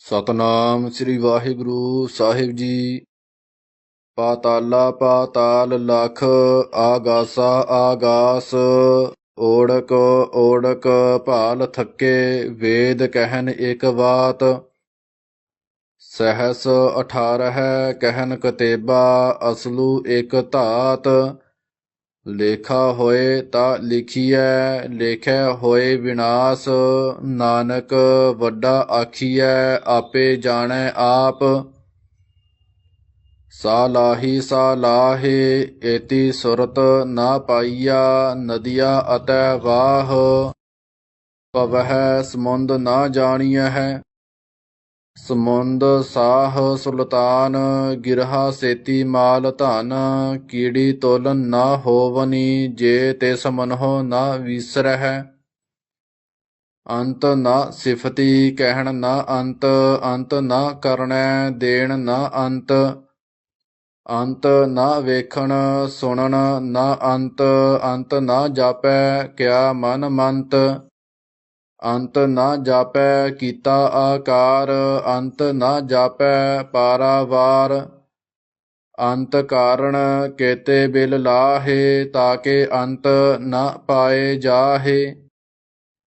ਸਤਨਾਮ ਸ੍ਰੀ ਵਾਹਿਗੁਰੂ ਸਾਹਿਬ ਜੀ। ਪਾਤਾਲਾ ਪਾਤਾਲ ਲਖ ਆਗਾਸਾ ਆਗਾਸ, ਓੜਕ ਓੜਕ ਭਾਲ ਥੱਕੇ ਵੇਦ ਕਹਿਨ ਇਕ ਬਾਤ। ਸਹਸ 18 ਕਹਿਨ ਕਤੇਬਾ ਅਸਲੂ ਇਕ ਧਾਤ। ਲੇਖਾ ਹੋਏ ਤਾਂ ਲਿਖੀਐ, ਲੇਖੈ ਹੋਏ ਵਿਨਾਸ਼, ਨਾਨਕ ਵੱਡਾ ਆਖੀਐ, ਆਪੇ ਜਾਣੈ ਆਪ। ਸਾਲਾਹੀ ਸਾਲਾਹੇ ਏਤੀ ਸੁਰਤ ਨਾ ਪਾਈਆ, ਨਦੀਆ ਅਤੈ ਵਾਹ। ਪਵਹਿ ਸਮੁੰਦ ਨਾ ਜਾਣੀਐ ਹੈ। ਸਮੁੰਦ ਸਾਹ ਸੁਲਤਾਨ, ਗਿਰਹਾ ਸੇਤੀ ਮਾਲ ਧਨ, ਕੀੜੀ ਤੋਲਨ ਨਾ ਹੋਵਨੀ, ਜੇ ਤਿਸ ਮਨਹੁ ਨਾ ਵਿਸਰਹਿ। ਅੰਤ ਨਾ ਸਿਫਤੀ, ਕਹਿਣ ਨਾ ਅੰਤ ਅੰਤ ਨਾ ਕਰਣੈ ਦੇਣ ਨਾ ਅੰਤ। ਅੰਤ ਨਾ ਵੇਖਣ, ਸੁਣਨ ਨਾ ਅੰਤ ਅੰਤ ਨਾ ਜਾਪੈ, ਕਿਆ ਮਨ ਮੰਤ। ਅੰਤ ਨਾ ਜਾਪੈ ਕੀਤਾ ਆਕਾਰ, ਅੰਤ ਨਾ ਜਾਪੈ ਪਾਰਾਵਾਰ। ਅੰਤ ਕਾਰਣ ਕੇਤੇ ਬਿਲ ਲਾਹੇ ਤਾਕੇ ਅੰਤ ਨਾ ਪਾਏ ਜਾਹੇ।